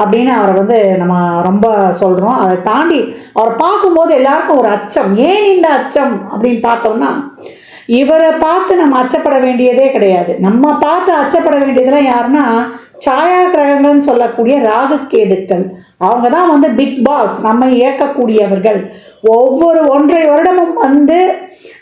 அப்படின்னு அவரை வந்து நம்ம ரொம்ப சொல்கிறோம் அதை தாண்டி அவரை பார்க்கும்போது எல்லாருக்கும் ஒரு அச்சம். ஏன் இந்த அச்சம் அப்படின்னு பார்த்தோம்னா இவரை பார்த்து நம்ம அச்சப்பட வேண்டியதே கிடையாது. நம்ம பார்த்து அச்சப்பட வேண்டியதெல்லாம் யாருன்னா சாயா கிரகங்கள்னு சொல்லக்கூடிய ராகு கேதுக்கள். அவங்க தான் வந்து பிக் பாஸ் நம்ம இயக்கக்கூடியவர்கள். ஒவ்வொரு ஒன்றை வருடமும் வந்து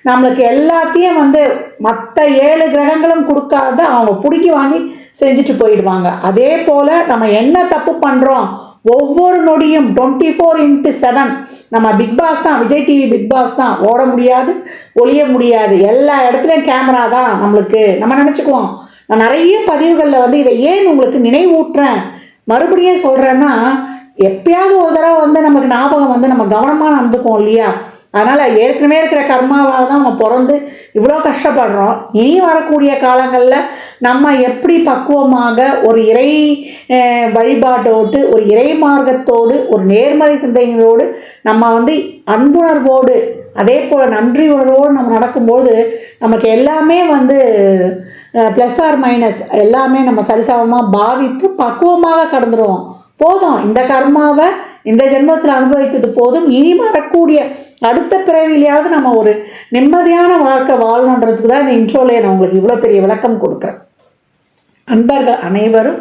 நம்மளுக்கு எல்லாத்தையும் வந்து மற்ற ஏழு கிரகங்களும் கொடுக்காத அவங்க பிடிக்கி வாங்கி செஞ்சுட்டு போயிடுவாங்க. அதே போல் நம்ம என்ன தப்பு பண்ணுறோம் ஒவ்வொரு நொடியும் டுவெண்ட்டி ஃபோர் இன்ட்டு செவன் நம்ம பிக் பாஸ் தான் விஜய் டிவி பிக் பாஸ் தான். ஓட முடியாது ஒளிய முடியாது. எல்லா இடத்துலையும் கேமரா தான் நம்மளுக்கு. நம்ம நினச்சிக்குவோம். நான் நிறைய பதிவுகளில் வந்து இதை ஏன் உங்களுக்கு நினைவூட்டுறேன்? மறுபடியும் சொல்கிறேன்னா எப்பயாவது ஒரு தடவை வந்து நமக்கு ஞாபகம் வந்து நம்ம கவனமாக நடந்துக்குவோம் இல்லையா? அதனால் ஏற்கனவே இருக்கிற கர்மாவால் தான் நம்ம பிறந்து இவ்வளோ கஷ்டப்படுறோம். இனி வரக்கூடிய காலங்களில் நம்ம எப்படி பக்குவமாக ஒரு இறை வழிபாட்டோடு ஒரு இறை மார்க்கத்தோடு ஒரு நேர்மறை சிந்தனைகளோடு நம்ம வந்து அன்புணர்வோடு அதே போல் நன்றி உணர்வோடு நம்ம நடக்கும்போது நமக்கு எல்லாமே வந்து ப்ளஸ் ஆர் மைனஸ் எல்லாமே நம்ம சரிசமமாக பாவித்து பக்குவமாக கடந்துருவோம். போதும். இந்த கர்மாவை இந்த ஜென்மத்தில் அனுபவித்தது போதும். இனி வரக்கூடிய அடுத்த பிறவிலையாவது நம்ம ஒரு நிம்மதியான வாழ்க்கை வாழணுன்றதுக்கு தான் இந்த இன்ட்ரோலே நான் உங்களுக்கு இவ்வளோ பெரிய விளக்கம் கொடுக்குறேன். அன்பர்கள் அனைவரும்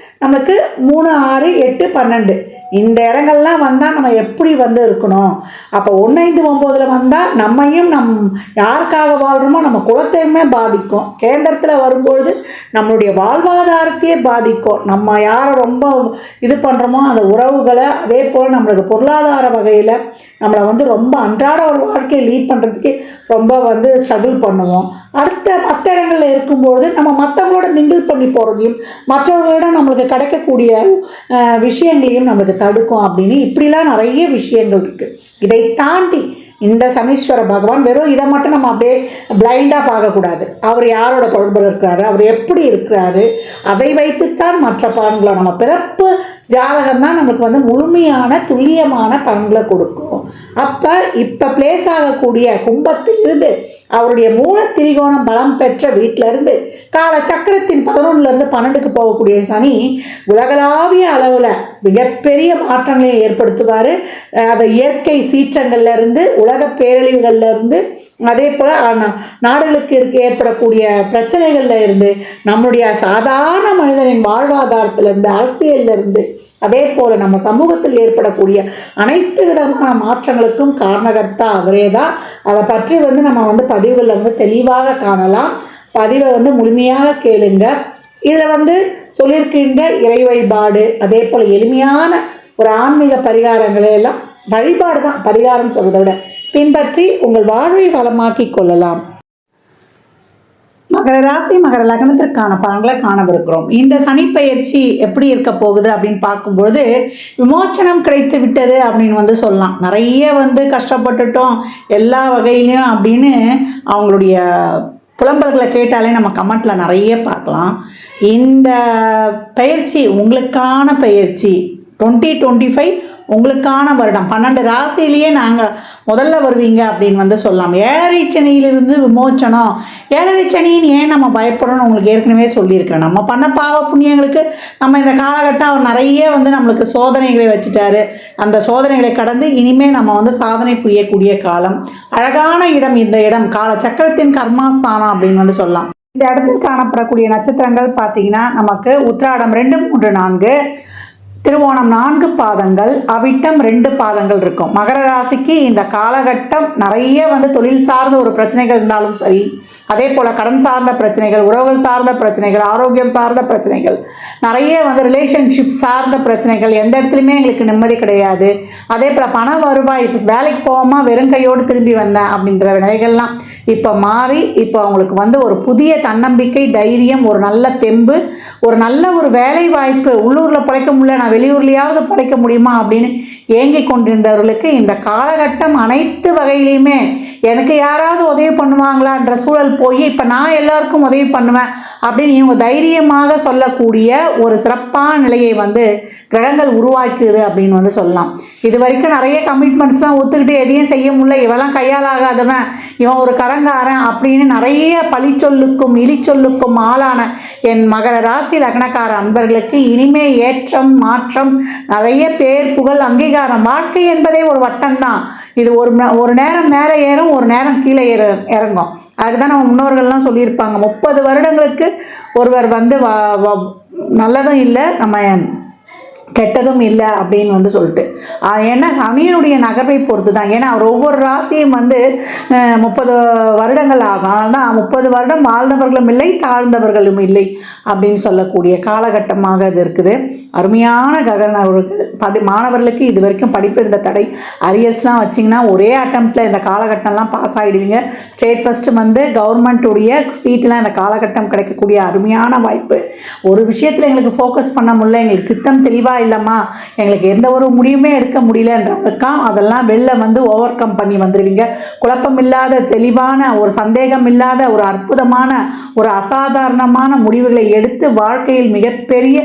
நமக்கு மூணு ஆறு எட்டு பன்னெண்டு. இந்த இடங்கள்லாம் வந்தால் நம்ம எப்படி வந்து இருக்கணும்? அப்போ ஒன்று ஐந்து ஒம்போதில் வந்தால் நம்மையும் நம் யாருக்காக வாழ்கிறோமோ நம்ம குலத்தையுமே பாதிக்கும். கேந்திரத்தில் வரும்பொழுது நம்மளுடைய வாழ்வாதாரத்தையே பாதிக்கும். நம்ம யாரை ரொம்ப இது பண்ணுறோமோ அந்த உறவுகளை அதே போல் நம்மளுக்கு பொருளாதார வகையில் நம்மளை வந்து ரொம்ப அன்றாட ஒரு வாழ்க்கையை லீட் பண்ணுறதுக்கு ரொம்ப வந்து ஸ்ட்ரகிள் பண்ணுவோம். அடுத்த மற்ற இடங்களில் இருக்கும்பொழுது நம்ம மற்றவங்களோட மிங்கிள் பண்ணி போகிறதையும் மற்றவர்களிடம் நம்மளுக்கு கிடைக்கக்கூடிய விஷயங்களையும் நம்மளுக்கு தடுக்கும் அப்படின்னு இப்படிலாம் நிறைய விஷயங்கள் இருக்குது இதை தாண்டி இந்த சனீஸ்வர பகவான் வெறும் இதை மட்டும் நம்ம அப்படியே பிளைண்டாக பார்க்கக்கூடாது. அவர் யாரோட தொடர்பில் இருக்கிறாரு? அவர் எப்படி இருக்கிறாரு? அதை வைத்துத்தான் மற்ற பலன்களை நம்ம பிறப்பு ஜாதகம் தான் நமக்கு வந்து முழுமையான துல்லியமான பலன்களை கொடுக்கும். அப்போ இப்போ பிளேஸ் ஆகக்கூடிய கும்பத்திலிருந்து அவருடைய மூல திரிகோணம் பலம் பெற்ற வீட்டிலிருந்து கால சக்கரத்தின் பதினொன்றுலேருந்து பன்னெண்டுக்கு போகக்கூடிய சனி உலகளாவிய அளவில் மிகப்பெரிய மாற்றங்களை ஏற்படுத்துவார். அதை இயற்கை சீற்றங்கள்லேருந்து உலக பேரழிவுகள்லேருந்து அதே போல் நாடுகளுக்கு இருக்க ஏற்படக்கூடிய பிரச்சனைகளில் இருந்து நம்மளுடைய சாதாரண மனிதனின் வாழ்வாதாரத்திலிருந்து அரசியல்ல இருந்து அதே போல் நம்ம சமூகத்தில் ஏற்படக்கூடிய அனைத்து விதமான மாற்றங்களுக்கும் காரணகர்த்தா அவரே தான். அதை பற்றி வந்து நம்ம வந்து பதிவுகளில் வந்து தெளிவாக காணலாம். பதிவை வந்து முழுமையாக கேளுங்க. இதில் வந்து சொல்லியிருக்கின்ற இறை வழிபாடு அதே போல் எளிமையான ஒரு ஆன்மீக பரிகாரங்களை எல்லாம் வழிபாடு தான் பரிகாரம் சொல்வதை விட. பின்பற்றி உங்கள் வாழ்வை வளமாக்கி கொள்ளலாம். மகர ராசி மகர லக்னத்திற்கான பலன்களை காணவிருக்கிறோம். இந்த சனி எப்படி இருக்க போகுது அப்படின்னு பார்க்கும்பொழுது விமோச்சனம் கிடைத்து விட்டது அப்படின்னு வந்து சொல்லலாம். நிறைய வந்து கஷ்டப்பட்டுட்டோம் எல்லா வகையிலையும் அப்படின்னு அவங்களுடைய புலம்பல்களை கேட்டாலே நம்ம கமெண்ட்டில் நிறைய பார்க்கலாம். இந்த பயிற்சி உங்களுக்கான பயிற்சி டுவெண்ட்டி டுவெண்ட்டி ஃபைவ் உங்களுக்கான வருடம். பன்னெண்டு ராசியிலேயே நாங்கள் முதல்ல வருவீங்க அப்படின்னு வந்து சொல்லலாம் ஏழரை சனியிலிருந்து விமோச்சனம். ஏழரை சனின்னு ஏன் நம்ம பயப்படணும்னு உங்களுக்கு ஏற்கனவே சொல்லியிருக்கேன் நம்ம பண்ண பாவ புண்ணியங்களுக்கு நம்ம இந்த காலகட்டம் அவர் நிறைய வந்து நம்மளுக்கு சோதனைகளை வச்சுட்டாரு. அந்த சோதனைகளை கடந்து இனிமே நம்ம வந்து சாதனை புரியக்கூடிய காலம். அழகான இடம் இந்த இடம். கால சக்கரத்தின் கர்மாஸ்தானம் அப்படின்னு வந்து சொல்லலாம். இந்த இடத்தில் காணப்படக்கூடிய நட்சத்திரங்கள் பார்த்தீங்கன்னா நமக்கு உத்திராடம் ரெண்டு மூன்று நான்கு. திருவோணம் நான்கு பாதங்கள் அவிட்டம் ரெண்டு பாதங்கள் இருக்கும். மகர ராசிக்கு இந்த காலகட்டம் நிறைய வந்து தொழில் சார்ந்த ஒரு பிரச்சனைகள் இருந்தாலும் சரி அதே போல் கடன் சார்ந்த பிரச்சனைகள் உறவுகள் சார்ந்த பிரச்சனைகள் ஆரோக்கியம் சார்ந்த பிரச்சனைகள் நிறைய வந்து ரிலேஷன்ஷிப் சார்ந்த பிரச்சனைகள் எந்த இடத்துலையுமே எங்களுக்கு நிம்மதி கிடையாது. அதே போல் பண வருவாய் இப்போ வேலைக்கு போகாமல் வெறும் கையோடு திரும்பி வந்தேன் அப்படின்ற நிலைகள்லாம் இப்போ மாறி இப்போ அவங்களுக்கு வந்து ஒரு புதிய தன்னம்பிக்கை தைரியம் ஒரு நல்ல தெம்பு ஒரு நல்ல ஒரு வேலை வாய்ப்பு உள்ளூரில் பிழைக்க முடியல நான் வெளியூர்லையாவது பிழைக்க முடியுமா அப்படின்னு ஏங்கி கொண்டிருந்தவர்களுக்கு இந்த காலகட்டம் அனைத்து வகையிலையுமே எனக்கு யாராவது உதவி பண்ணுவாங்களான்ற சூழல் போய் இப்போ நான் எல்லாருக்கும் உதவி பண்ணுவேன் அப்படின்னு இவங்க தைரியமாக சொல்லக்கூடிய ஒரு சிறப்பான நிலையை வந்து கிரகங்கள் உருவாக்குது அப்படின்னு வந்து சொல்லலாம். இது வரைக்கும் நிறைய கமிட்மெண்ட்ஸ்லாம் ஒத்துக்கிட்டு எதையும் செய்ய முடியல. இவெல்லாம் கையால் ஆகாதவன். இவன் ஒரு கடங்காரன் அப்படின்னு நிறைய பழிச்சொல்லுக்கும் இழிச்சொல்லுக்கும் ஆளான என் மகர ராசி லக்னக்கார அன்பர்களுக்கு இனிமே ஏற்றம் மாற்றம் நிறைய பேர் புகழ் அங்கீகாரம் வாழ்க்கை என்பதே ஒரு வட்டம்தான். இது ஒரு ஒரு நேரம் மேலே ஏறும் ஒரு நேரம் கீழே ஏற இறங்கும். அதுக்கு தான் நம்ம முன்னோர்கள்லாம் சொல்லியிருப்பாங்க. முப்பது வருடங்களுக்கு ஒருவர் வந்து வ- வ- நல்லதும் இல்லை நம்ம கெட்டதும் இல்லை அப்படின்னு வந்து சொல்லிட்டு. ஏன்னா சனியனுடைய நகர்வை பொறுத்து தான் ஏன்னா அவர் ஒவ்வொரு ராசியும் வந்து முப்பது வருடங்கள் ஆகும். ஆனால் முப்பது வருடம் வாழ்ந்தவர்களும் இல்லை தாழ்ந்தவர்களும் இல்லை அப்படின்னு சொல்லக்கூடிய காலகட்டமாக இது இருக்குது. அருமையான ககன அவர்கள் படி மாணவர்களுக்கு இது வரைக்கும் படிப்பு இருந்த தடை. அரியர்ஸ்லாம் வச்சிங்கன்னா ஒரே அட்டம்ப்டில் இந்த காலகட்டம்லாம் பாஸ் ஆகிடுவீங்க ஸ்டேட் ஃபஸ்ட்டு வந்து கவர்மெண்ட்டுடைய சீட்லாம் இந்த காலகட்டம் கிடைக்கக்கூடிய அருமையான வாய்ப்பு. ஒரு விஷயத்தில் எங்களுக்கு ஃபோக்கஸ் பண்ண முடியல எங்களுக்கு சித்தம் தெளிவாக இல்லைம்மா. எங்களுக்கு எந்த ஒரு முடிவுமே எடுக்க முடியலன்றவங்களுக்காம் அதெல்லாம் வெளில வந்து ஓவர் கம் பண்ணி வந்துடுவீங்க குழப்பம் இல்லாத தெளிவான ஒரு சந்தேகம் இல்லாத ஒரு அற்புதமான ஒரு அசாதாரணமான முடிவுகளை எடுத்து வாழ்க்கையில் மிகப்பெரிய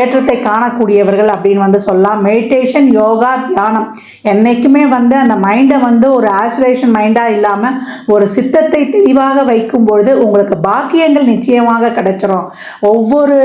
ஏற்றத்தை காணக்கூடியவர்கள் அப்படின்னு வந்து சொல்லலாம். மெடிடேஷன் யோகா தியானம். என்னைக்குமே வந்து அந்த மைண்டை வந்து ஒரு ஆசுரேஷன் மைண்டாக இல்லாமல் ஒரு சித்தத்தை தெளிவாக வைக்கும் பொழுது உங்களுக்கு பாக்கியங்கள் நிச்சயமாக கிடைச்சிரும். ஒவ்வொரு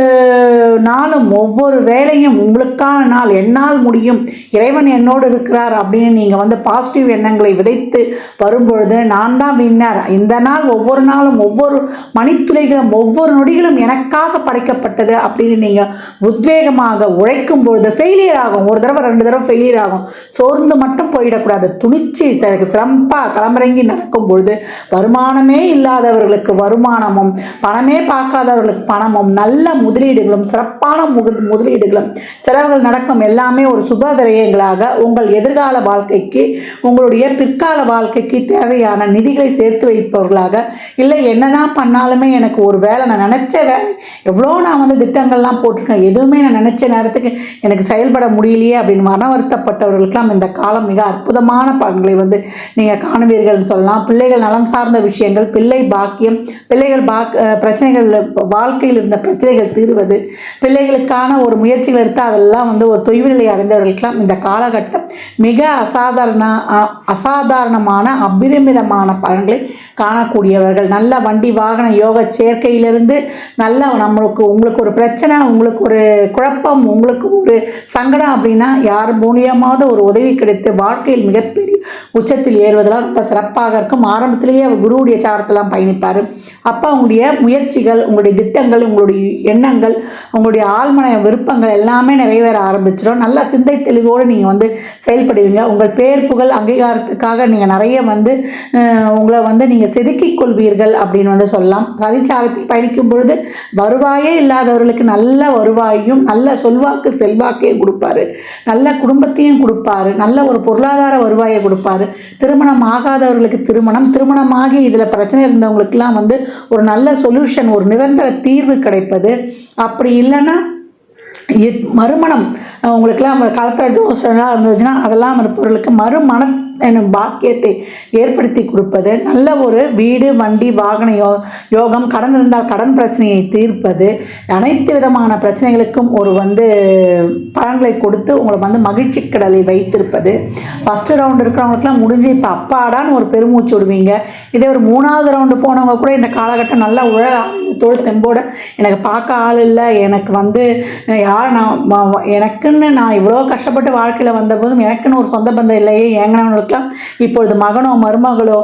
நாளும் ஒவ்வொரு வேலையும் உங்களுக்கு உங்களுக்கான நாள் என்னால் முடியும். இறைவன் என்னோடு இருக்கிறார் அப்படின்னு நீங்கள் வந்து பாசிட்டிவ் எண்ணங்களை விதைத்து வரும்பொழுது நான் தான் வின்னர் இந்த நாள் ஒவ்வொரு நாளும் ஒவ்வொரு மணித்துளைகளும் ஒவ்வொரு நொடிகளும் எனக்காக படைக்கப்பட்டது அப்படின்னு நீங்கள் உத்வேகமாக உழைக்கும் பொழுது ஃபெயிலியர் ஆகும். ஒரு தடவை ரெண்டு தடவை ஃபெயிலியர் ஆகும். சோர்ந்து மட்டும் போயிடக்கூடாது. துணிச்சு தனக்கு சிறப்பாக களமிறங்கி நடக்கும் பொழுது வருமானமே இல்லாதவர்களுக்கு வருமானமும் பணமே பார்க்காதவர்களுக்கு பணமும் நல்ல முதலீடுகளும் சிறப்பான முதலீடுகளும் செலவு செலவுகள் நடக்கும் எல்லாமே ஒரு சுப விரயங்களாக உங்கள் எதிர்கால வாழ்க்கைக்கு உங்களுடைய பிற்கால வாழ்க்கைக்கு தேவையான நிதிகளை சேர்த்து வைப்பவர்களாக. இல்லை என்னதான் பண்ணாலுமே எனக்கு ஒரு வேலை நான் நினச்ச வேலை எவ்வளோ நான் வந்து திட்டங்கள்லாம் போட்டிருக்கேன் எதுவுமே நான் நினச்ச நேரத்துக்கு எனக்கு செயல்பட முடியலையே அப்படின்னு மன வருத்தப்பட்டவர்களுக்கெல்லாம் இந்த காலம் மிக அற்புதமான பலன்களை வந்து நீங்கள் காணுவீர்கள்னு சொல்லலாம். பிள்ளைகள் நலம் சார்ந்த விஷயங்கள் பிள்ளை பாக்கியம் பிள்ளைகள் பாக் பிரச்சனைகள் வாழ்க்கையில் இருந்த பிரச்சனைகள் தீர்வது பிள்ளைகளுக்கான ஒரு முயற்சிகள் எடுத்து அதெல்லாம் வந்து ஒரு தொய்வு நிலை அடைந்தவர்களுக்கெல்லாம் இந்த காலகட்டம் மிக அசாதாரண அசாதாரணமான அபிரமிதமான பலன்களை காணக்கூடியவர்கள். நல்ல வண்டி வாகன யோக சேர்க்கையிலிருந்து நல்ல நம்மளுக்கு உங்களுக்கு ஒரு பிரச்சனை உங்களுக்கு ஒரு குழப்பம் உங்களுக்கு ஒரு சங்கடம் அப்படின்னா யார் மூலியமாவது ஒரு உதவி கிடைத்து வாழ்க்கையில் மிகப்பெரிய உச்சத்தில் ஏறுவதெல்லாம் ரொம்ப சிறப்பாக இருக்கும். ஆரம்பத்திலேயே அவர் குருவுடைய சாரத்தெல்லாம் பயணிப்பார். அப்போ உங்களுடைய முயற்சிகள் உங்களுடைய திட்டங்கள் உங்களுடைய எண்ணங்கள் உங்களுடைய ஆழ்மன விருப்பங்கள் எல்லாமே நிறைவேற ஆரம்பிச்சிடும் நல்ல சிந்தை தெளிவோடு நீங்கள் வந்து செயல்படுவீங்க. உங்கள் பேர் புகழ் அங்கீகாரத்துக்காக நீங்கள் நிறைய வந்து உங்களை வந்து நீங்கள் செதுக்கிக் கொள்வீர்கள் அப்படின்னு வந்து சொல்லலாம். சதிச்சாரத்தில் பயணிக்கும் பொழுது வருவாயே இல்லாதவர்களுக்கு நல்ல வருவாயும் நல்ல சொல்வாக்கு செல்வாக்கையும் கொடுப்பாரு. நல்ல குடும்பத்தையும் கொடுப்பாரு. நல்ல ஒரு பொருளாதார வருவாயை கொடுப்பாரு. திருமணம் ஆகாதவர்களுக்கு திருமணம். திருமணமாகி இதில் பிரச்சனை இருந்தவங்களுக்கெல்லாம் வந்து ஒரு நல்ல சொல்யூஷன் ஒரு நிரந்தர தீர்வு கிடைப்பது. அப்படி இல்லைன்னா மறுமணம் அஹ் உங்களுக்கெல்லாம் காலத்தில் டோஸ்லாம் இருந்துச்சுன்னா அதெல்லாம் இருப்பவர்களுக்கு மறுமணம் எனும் பாக்கியத்தை ஏற்படுத்தி கொடுப்பது நல்ல ஒரு வீடு வண்டி வாகன யோ யோகம் கடன் இருந்தால் கடன் பிரச்சனையை தீர்ப்பது அனைத்து விதமான பிரச்சனைகளுக்கும் ஒரு வந்து பலன்களை கொடுத்து உங்களை வந்து மகிழ்ச்சி கடலை வைத்திருப்பது. ஃபஸ்ட்டு ரவுண்டு இருக்கிறவங்களுக்குலாம் முடிஞ்சு இப்போ அப்பாடான்னு ஒரு பெருமூச்சு விடுவீங்க. இதே ஒரு மூணாவது ரவுண்டு போனவங்க கூட இந்த காலகட்டம் நல்லா உழல தோல் தெம்போட எனக்கு பார்க்க ஆள் இல்லை எனக்கு வந்து யார் நான் எனக்குன்னு நான் இவ்வளோ கஷ்டப்பட்டு வாழ்க்கையில் வந்தபோதும் எனக்குன்னு ஒரு சொந்த பந்தம் இல்லையே ஏங்கினவங்களுக்குலாம் இப்பொழுது மகனோ மருமகளோ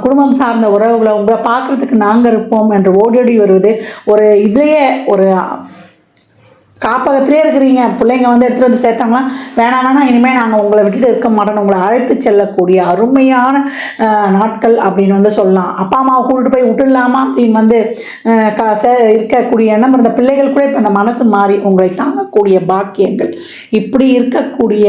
குடும்பம் சார்ந்த உறவுகளோ உங்களை பார்க்குறதுக்கு நாங்கள் இருப்போம் என்று ஓடி ஓடி வருவது ஒரு இதுலேயே ஒரு காப்பகத்திலே இருக்கிறீங்க. பிள்ளைங்க வந்து எடுத்துகிட்டு வந்து சேர்த்தாங்களா? வேணாம் வேணாம். இனிமேல் நாங்கள் உங்களை விட்டுட்டு இருக்க மாட்டோம். உங்களை அழைத்து செல்லக்கூடிய அருமையான நாட்கள் அப்படின்னு வந்து சொல்லலாம். அப்பா அம்மாவை கூட்டிட்டு போய் விட்டுடலாமா? அப்படின்னு வந்து அஹ், சே- இருக்கக்கூடிய எண்ணம் இருந்த பிள்ளைகள் கூட இப்போ அந்த மனசு மாறி உங்களை தாங்கக்கூடிய பாக்கியங்கள். இப்படி இருக்கக்கூடிய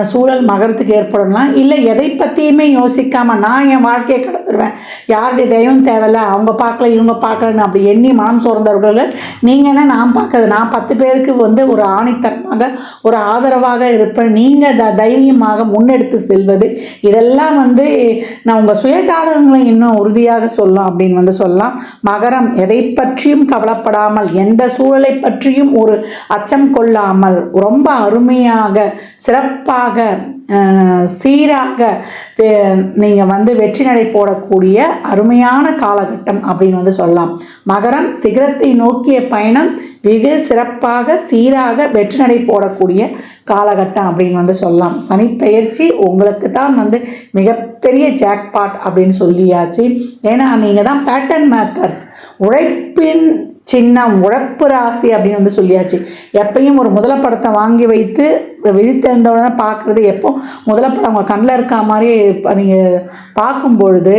சூழல் மகரத்துக்கு ஏற்படலாம் இல்லை எதை பற்றியுமே யோசிக்காமல் நான் என் வாழ்க்கையை கடந்துடுவேன் யாருடைய தெய்வம் தேவையில்ல. அவங்க பார்க்கல இவங்க பார்க்கலன்னு அப்படி எண்ணி மனம் சோர்ந்தவர்கள் நீங்கள் என்ன நான் பார்க்கறது? நான் பத்து பேருக்கு வந்து ஒரு ஆணித்தரமாக ஒரு ஆதரவாக இருப்பேன். நீங்கள் த தைரியமாக முன்னெடுத்து செல்வது. இதெல்லாம் வந்து நான் உங்கள் சுயஜாதகங்களை இன்னும் உறுதியாக சொல்லலாம் அப்படின்னு வந்து சொல்லலாம். மகரம் எதை பற்றியும் கவலைப்படாமல் எந்த சூழலை பற்றியும் ஒரு அச்சம் கொள்ளாமல் ரொம்ப அருமையாக சிறப்பாக சீராக நீங்கள் வந்து வெற்றி நடை போடக்கூடிய அருமையான காலகட்டம் அப்படின்னு வந்து சொல்லலாம். மகரம் சிகரத்தை நோக்கிய பயணம் வெகு சிறப்பாக சீராக வெற்றி நடை போடக்கூடிய காலகட்டம் அப்படின்னு வந்து சொல்லலாம். சனிப்பெயர்ச்சி உங்களுக்கு தான் வந்து மிகப்பெரிய ஜாக்பாட் அப்படின்னு சொல்லியாச்சு. ஏன்னா நீங்கள் தான் பேட்டர்ன் மேக்கர்ஸ் உழைப்பின் சின்னம் உழைப்பு ராசி அப்படின்னு வந்து சொல்லியாச்சு. எப்பயும் ஒரு முதல படத்தை வாங்கி வைத்து விழித்தெழுந்தவுடனே பார்க்குறது எப்போ? முதல படம் உங்கள் கண்ணில் இருக்கா மாதிரி நீங்கள் பார்க்கும் பொழுது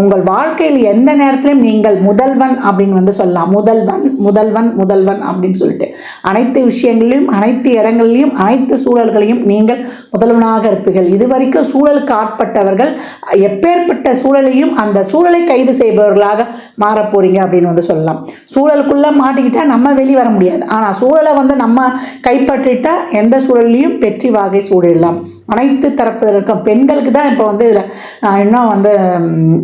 உங்கள் வாழ்க்கையில் எந்த நேரத்திலும் நீங்கள் முதல்வன் அப்படின்னு வந்து சொல்லலாம். முதல்வன் முதல்வன் முதல்வன் அப்படின்னு சொல்லிட்டு. அனைத்து விஷயங்களிலும் அனைத்து இடங்களிலும் அனைத்து சூழல்களையும் நீங்கள் முதல்வனாக இருப்பீர்கள். இதுவரைக்கும் சூழலுக்கு ஆட்பட்டவர்கள் எப்பேற்பட்ட சூழலையும் அந்த சூழலை கைது செய்பவர்களாக மாறப்போறீங்க அப்படின்னு வந்து சொல்லலாம். சூழலுக்குள்ளே மாட்டிக்கிட்டா நம்ம வெளியே வர முடியாது. ஆனால் சூழலை வந்து நம்ம கைப்பற்றிட்டா எந்த சூழலையும் சூழல்லையும் வெற்றி வாகை சூடிடலாம். அனைத்து தரப்பினருக்கும் பெண்களுக்கு தான் இப்போ வந்து இதில் இன்னும் வந்து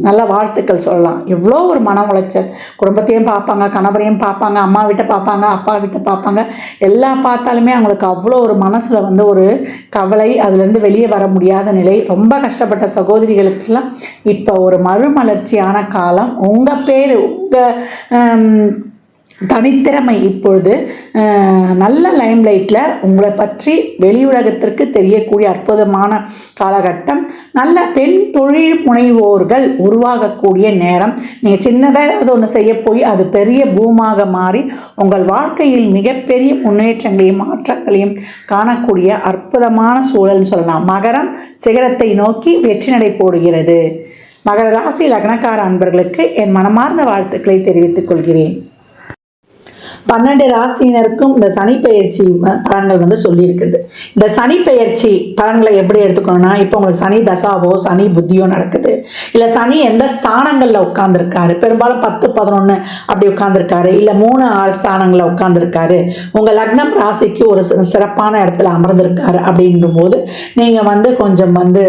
நல்ல வாழ்த்துக்கள் சொல்லலாம். எவ்வளோ ஒரு மன உளைச்சல். குடும்பத்தையும் பார்ப்பாங்க கணவரையும் பார்ப்பாங்க அம்மா வீட்டை பார்ப்பாங்க அப்பா வீட்டை பார்ப்பாங்க. எல்லாம் பார்த்தாலுமே அவங்களுக்கு அவ்வளோ ஒரு மனசில் வந்து ஒரு கவலை அதுலேருந்து வெளியே வர முடியாத நிலை. ரொம்ப கஷ்டப்பட்ட சகோதரிகளுக்கெல்லாம் இப்போ ஒரு மறுமலர்ச்சியான காலம். உங்கள் பேர் உங்கள் தனித்திறமை இப்பொழுது நல்ல லைம்லைட்டில் உங்களை பற்றி வெளியுலகத்திற்கு தெரியக்கூடிய அற்புதமான காலகட்டம். நல்ல பெண் தொழில் முனைவோர்கள் உருவாகக்கூடிய நேரம். நீங்கள் சின்னதாக ஏதாவது ஒன்று செய்ய போய் அது பெரிய பூமாக மாறி உங்கள் வாழ்க்கையில் மிகப்பெரிய முன்னேற்றங்களையும் மாற்றங்களையும் காணக்கூடிய அற்புதமான சூழல்னு சொல்லலாம். மகரம் சிகரத்தை நோக்கி வெற்றி நடை போடுகிறது. மகர ராசி லக்னக்கார அன்பர்களுக்கு என் மனமார்ந்த வாழ்த்துக்களை தெரிவித்துக் கொள்கிறேன். பன்னெண்டு ராசியினருக்கும் இந்த சனிப்பெயர்ச்சி பலன்கள் வந்து சொல்லியிருக்குது. இந்த சனிப்பெயர்ச்சி பலன்களை எப்படி எடுத்துக்கணும்னா இப்போ உங்களுக்கு சனி தசாவோ சனி புத்தியோ நடக்குது. இல்லை சனி எந்த ஸ்தானங்களில் உட்காந்துருக்காரு பெரும்பாலும் பத்து பதினொன்று அப்படி உட்காந்துருக்காரு இல்லை மூணு ஆறு ஸ்தானங்களில் உட்காந்துருக்காரு உங்கள் லக்னம் ராசிக்கு ஒரு சிறப்பான இடத்துல அமர்ந்திருக்காரு அப்படின்னும் போது நீங்கள் வந்து கொஞ்சம் வந்து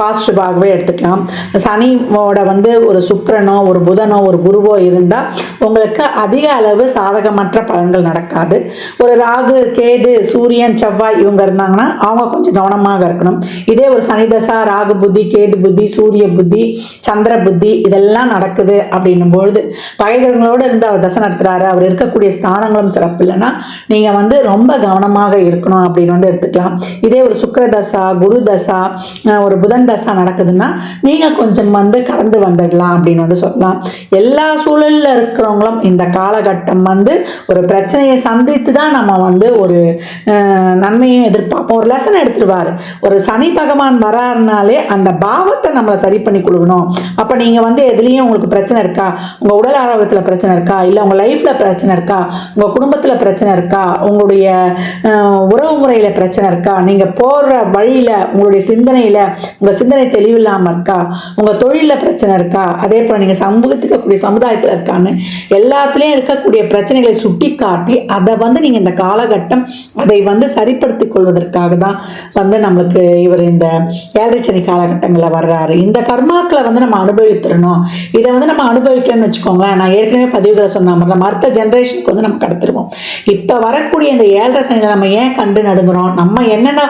பாசிட்டிவாகவே எடுத்துக்கலாம். சனியோட வந்து ஒரு சுக்கரனோ ஒரு புதனோ ஒரு குருவோ இருந்தால் உங்களுக்கு அதிக அளவு சாதகமற்ற பலன்கள் நடக்காது. ஒரு ராகு கேது சூரியன் செவ்வாய் இவங்க இருந்தாங்கன்னா அவங்க கொஞ்சம் கவனமாக இருக்கணும். இதே ஒரு சனி தசா ராகு புத்தி கேது புத்தி சூரிய புத்தி சந்திர புத்தி இதெல்லாம் நடக்குது அப்படின்னும் பொழுது பகைகளோடு இருந்து அவர் தசை நடத்துகிறாரு அவர் இருக்கக்கூடிய ஸ்தானங்களும் சிறப்பு இல்லைன்னா நீங்கள் வந்து ரொம்ப கவனமாக இருக்கணும் அப்படின்னு வந்து எடுத்துக்கலாம். இதே ஒரு சுக்கிர தசா குரு தசா ஒரு புதன் தசா நடக்குதுன்னா நீங்கள் கொஞ்சம் வந்து கடந்து வந்துடலாம் அப்படின்னு வந்து சொல்லலாம். எல்லா சூழலில் இருக்கிறவங்களும் இந்த காலகட்டம் வந்து ஒரு பிரச்சனையை சந்தித்து தான் நம்ம வந்து ஒரு நன்மையும் எதிர்பார்ப்போம். ஒரு லெசன் எடுத்துருவார். ஒரு சனி பகவான் வராருனாலே அந்த பாவத்தை நம்மளை சரி பண்ணி கொடுக்கணும். அப்போ நீங்கள் வந்து எதுலேயும் உங்களுக்கு பிரச்சனை இருக்கா? உங்கள் உடல் ஆரோக்கியத்தில் பிரச்சனை இருக்கா? இல்லை உங்கள் லைஃப்பில் பிரச்சனை இருக்கா? உங்கள் குடும்பத்தில் பிரச்சனை இருக்கா? உங்களுடைய உறவு முறையில் பிரச்சனை இருக்கா? நீங்கள் போகிற வழியில் உங்களுடைய சிந்தனையில் உங்கள் சிந்தனை தெளிவில்லாமல் இருக்கா? உங்கள் தொழிலில் பிரச்சனை இருக்கா? அதே போல் நீங்கள் சமூகத்துக்கு சமுதாயத்தில் இருக்கான்னு எல்லாத்துலேயும் இருக்கக்கூடிய பிரச்சனைகளை சுட்டி காட்டி அதை வந்து நீங்கள் இந்த காலகட்டம் அதை வந்து சரிப்படுத்தி கொள்வதற்காக தான் வந்து நம்மளுக்கு இவர் இந்த ஏழரை காலகட்டங்களில் வர்றாரு. இந்த கர்மாக்களை வந்து நம்ம அனுபவித்திரணும். இதை வந்து நம்ம அனுபவிக்கணும்னு வச்சுக்கோங்களேன். நான் ஏற்கனவே பதிவுகளை சொன்ன மாதிரி தான். அடுத்த ஜென்ரேஷனுக்கு வந்து நம்ம கடத்திருவோம் இப்போ வரக்கூடிய இந்த ஏழரை சனியில் நம்ம ஏன் கண்டு நடுங்குறோம்? நம்ம என்னென்ன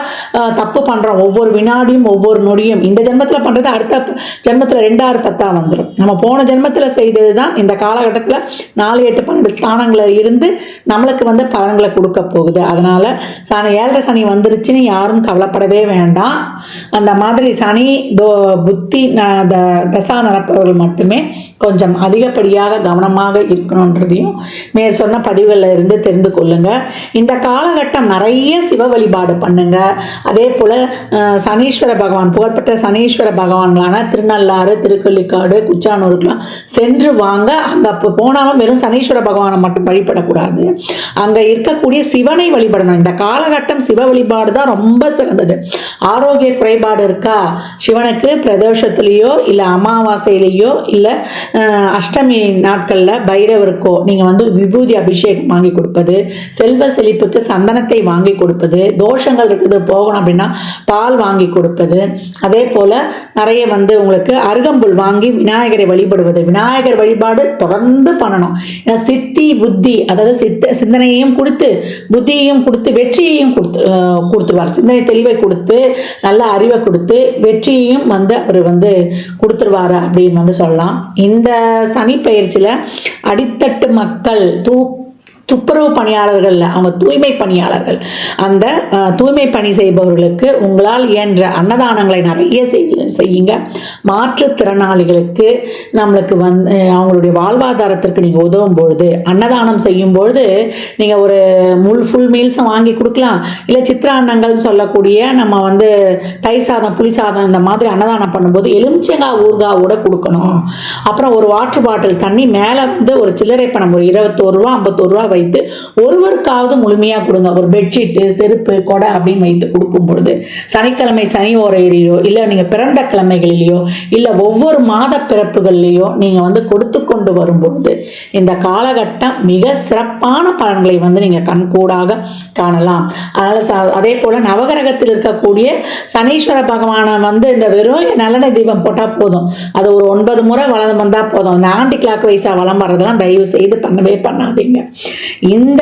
தப்பு பண்ணுறோம் ஒவ்வொரு வினாடியும் ஒவ்வொரு நொடியும். இந்த ஜென்மத்தில் பண்ணுறது அடுத்த ஜென்மத்தில் ரெண்டாயிரம் பத்தா வந்துடும் நம்ம போன ஜென்மத்தில் செய்தது தான் இந்த காலகட்டத்தில் நாலு எட்டு பன்னெண்டு ஸ்தானங்களில் இருந்து நம்மளுக்கு வந்து பலன்களை கொடுக்க போகுது. அதனால் சனி ஏழரை சனி வந்துருச்சுன்னு யாரும் கவலைப்படவே வேண்டாம். அந்த மாதிரி சனி தோ புத்தி த- தசா நடப்பவர்கள் மட்டுமே கொஞ்சம் அதிகப்படியாக கவனமாக இருக்கணுன்றதையும் மே சொன்ன பதிவுகளில் இருந்து தெரிந்து கொள்ளுங்க. இந்த காலகட்டம் நிறைய சிவ வழிபாடு பண்ணுங்க. அதே போல் சனீஸ்வர பகவான் புகழ்பெற்ற சனீஸ்வர பகவான்களான திருநள்ளாறு திருக்கள்ளிக்காடு குச்சானூருக்குலாம் சென்று வாங்க. அங்கே அப்போ போனாலும் வெறும் சனீஸ்வர பகவானை மட்டும் வழிபடக்கூடாது. அங்கே இருக்கக்கூடிய சிவனை வழிபடணும். இந்த காலகட்டம் சிவ வழிபாடு தான் ரொம்ப சிறந்தது. ஆரோக்கிய குறைபாடு இருக்கா? சிவனுக்கு பிரதோஷத்துலேயோ இல்லை அமாவாசையிலேயோ இல்லை அஷ்டமி நாட்களில் பைரவருக்கோ நீங்கள் வந்து விபூதி அபிஷேகம் வாங்கி கொடுப்பது செல்வ செழிப்புக்கு சந்தனத்தை வாங்கி கொடுப்பது தோஷங்கள் இருக்குது போகணும் அப்படின்னா பால் வாங்கி கொடுப்பது. அதே போல் நிறைய வந்து உங்களுக்கு அருகம்புல் வாங்கி விநாயகர் வழிபடுவது விநாயகர் வழிபாடு தொடர்ந்து பண்ணணும். ஏன்னா சித்தி புத்தி அதாவது சித்த சிந்தனையையும் கொடுத்து புத்தியையும் கொடுத்து வெற்றியையும் கொடுத்து கொடுத்துருவார். சிந்தனை தெளிவை கொடுத்து நல்ல அறிவை கொடுத்து வெற்றியையும் வந்து அவர் வந்து கொடுத்துருவாரு அப்படின்னு வந்து சொல்லலாம். இந்த சனி பயிற்சியில் அடித்தட்டு மக்கள் தூ துப்புரவு பணியாளர்கள் அவங்க தூய்மை பணியாளர்கள் அந்த தூய்மை பணி செய்பவர்களுக்கு உங்களால் இயன்ற அன்னதானங்களை நிறைய செய்யுங்க. மாற்றுத்திறனாளிகளுக்கு நம்மளுக்கு வந்து அவங்களுடைய வாழ்வாதாரத்திற்கு நீங்கள் உதவும் பொழுது அன்னதானம் செய்யும் பொழுது நீங்கள் ஒரு முள் ஃபுல் மீல்ஸும் வாங்கி கொடுக்கலாம். இல்லை சித்திரான்னங்கள் சொல்லக்கூடிய நம்ம வந்து தை சாதம் புளி சாதம் இந்த மாதிரி அன்னதானம் பண்ணும்போது எலுமிச்சங்காய் கூட கொடுக்கணும். அப்புறம் ஒரு வாட்டர் பாட்டில் தண்ணி மேலே வந்து ஒரு சில்லறை பணம் ஒரு இருபத்தோரு ரூபா ஐம்பத்தோரு ரூபா வைத்து ஒருவருக்காவது முழுமையாக கொடுங்க. ஒரு பெட்ஷீட்டு செருப்பு கொடை அப்படின்னு வைத்து கொடுக்கும் பொழுது சனிக்கிழமை சனி ஓரையிலையோ இல்லை நீங்கள் பிறந்த பிறப்புகள்லையோ இல்லை ஒவ்வொரு மாத பிறப்புகள்லையோ நீங்கள் வந்து கொடுத்து கொண்டு வரும்பொழுது இந்த காலகட்டம் மிக சிறப்பான பலன்களை வந்து நீங்கள் கண்கூடாக காணலாம். அதனால் ச அதே போல் நவகிரகத்தில் இருக்கக்கூடிய சனீஸ்வர பகவானை வந்து இந்த வெறும் நலனை தீபம் போட்டால் போதும். அது ஒரு ஒன்பது முறை வளம் வந்தால் போதும். இந்த ஆண்டி கிளாக் வைஸாக வளம் வர்றதெல்லாம் தயவு செய்து பண்ணவே பண்ணாதீங்க. இந்த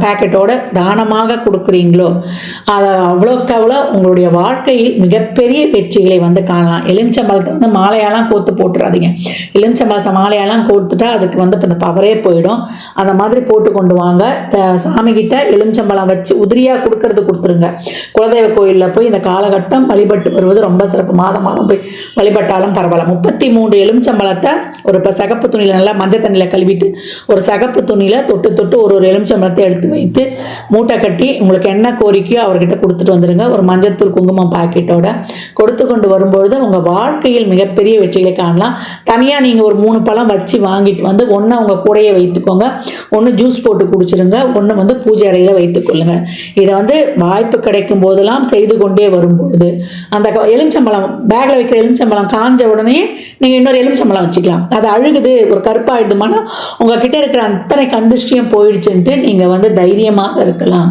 பேக்கெட்டோட தானமாக கொடுக்குறீங்களோ அதை அவ்வளோக்கு அவ்வளோ உங்களுடைய வாழ்க்கையில் மிகப்பெரிய வெற்றிகளை வந்து காணலாம். எலுமிச்சம்பழத்தை வந்து மாலையெல்லாம் கோத்து போட்டுறாதீங்க. எலுமிச்சம்பழத்தை மாலையெல்லாம் கோத்துட்டா அதுக்கு வந்து இப்போ இந்த பவரே போயிடும். அந்த மாதிரி போட்டு கொண்டு வாங்க. த- சாமிகிட்ட எலுமிச்சம்பழம் வச்சு உதிரியாக கொடுக்கறது கொடுத்துருங்க. குலதெய்வ கோயிலில் போய் இந்த காலகட்டம் வழிபட்டு வருவது ரொம்ப சிறப்பு. மாதம் மாதம் போய் வழிபட்டாலும் பரவாயில்ல. முப்பத்தி மூன்று எலுமிச்சம்பழத்தை ஒரு இப்போ சகப்பு துணியில் நல்லா மஞ்சள் தண்ணியில் கழுவிட்டு ஒரு சகப்பு துணியில் தொட்டு தொட்டு ஒரு ஒரு எலுமிச்சம்பழத்தை எடுத்து வைத்து மூட்டை கட்டி உங்களுக்கு என்ன கோரிக்கையோ அவர்கிட்ட கொடுத்துட்டு வந்துடுங்க ஒரு மஞ்சத்தூள் குங்குமம் பாக்கெட்டோட கொடுத்து கொண்டு வரும்பொழுது உங்கள் வாழ்க்கையில் மிகப்பெரிய வெற்றிகளை காணலாம். தனியாக நீங்கள் ஒரு மூணு பழம் வச்சு வாங்கிட்டு வந்து ஒன்று உங்கள் கூடையே வைத்துக்கோங்க. ஒன்று ஜூஸ் போட்டு குடிச்சிருங்க. ஒன்று வந்து பூஜை அறையில் வைத்துக்கொள்ளுங்க. இதை வந்து வாய்ப்பு கிடைக்கும் போதெல்லாம் செய்து கொண்டே வரும்பொழுது அந்த எலுமிச்சம்பழம் பேக்கில் வைக்கிற எலுமிச்சம்பழம் காஞ்ச உடனே நீங்கள் இன்னொரு எலுமிச்சம்பழம் வச்சுக்கலாம். அது அழுகுது ஒரு கருப்பாயிடுமானா உங்ககிட்ட இருக்கிற அத்தனை கண்டிஷ்டியும் போயிடுச்சுன்ட்டு நீங்கள் வந்து தைரியமாக இருக்கலாம்.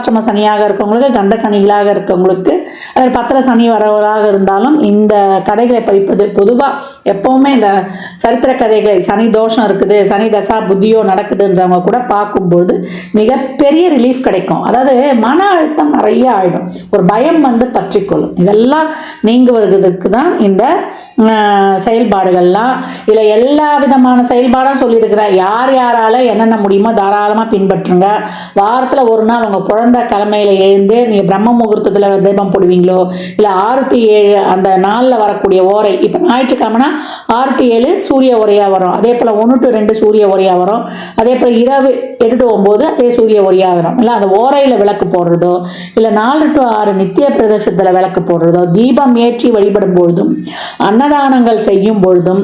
அர்த்தாஷ்டம சனியாக இருக்கிறவங்களுக்கு கண்ட சனிகளாக இருக்கவங்களுக்கு அது பத்திர சனி வரவர்களாக இருந்தாலும் இந்த கதைகளை படிப்பது பொதுவாக எப்போவுமே இந்த சரித்திர கதைகளை சனி தோஷம் இருக்குது சனி தசா புத்தியோ நடக்குதுன்றவங்க கூட பார்க்கும்போது மிகப்பெரிய ரிலீஃப் கிடைக்கும். அதாவது மன அழுத்தம் நிறைய ஆயிடும். ஒரு பயம் வந்து பற்றிக்கொள்ளும். இதெல்லாம் நீங்குவதற்கு தான் இந்த செயல்பாடுகள்லாம். இல்லை எல்லா விதமான செயல்பாடும் சொல்லியிருக்கிறேன் யார் யாரால என்னென்ன முடியுமோ தாராளமாக பின்பற்றுங்க. வாரத்தில் ஒரு நாள் உங்கள் குழந்தை கிழமையில எழுந்து நீங்கள் பிரம்ம முகூர்த்தத்தில் தீபம் போடுவீங்களோ இல்லை ஆறு டு ஏழு அந்த நாளில் வரக்கூடிய ஓரை இப்போ ஞாயிற்றுக்கிழமைனா ஆறு டு ஏழு சூரிய ஒரையாக வரும். அதே போல் ஒன்று டு ரெண்டு சூரிய ஒரையாக வரும். அதே போல் இரவு எட்டு டு ஒம்பது அதே சூரிய ஒரையாக வரும். இல்லை அந்த ஓரையில் விளக்கு போடுறதோ இல்லை நாலு டு ஆறு நித்திய பிரதேசத்தில் விளக்கு போடுறதோ தீபம் ஏற்றி வழிபடும் பொழுதும் அன்னதானங்கள் செய்யும் பொழுதும்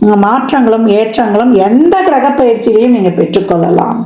மாற்றங்களும் மாற்றங்களும் ஏற்றங்களும் எந்த கிரக பயிற்சியிலையும் நீங்கள் பெற்றுக்கொள்ளலாம்.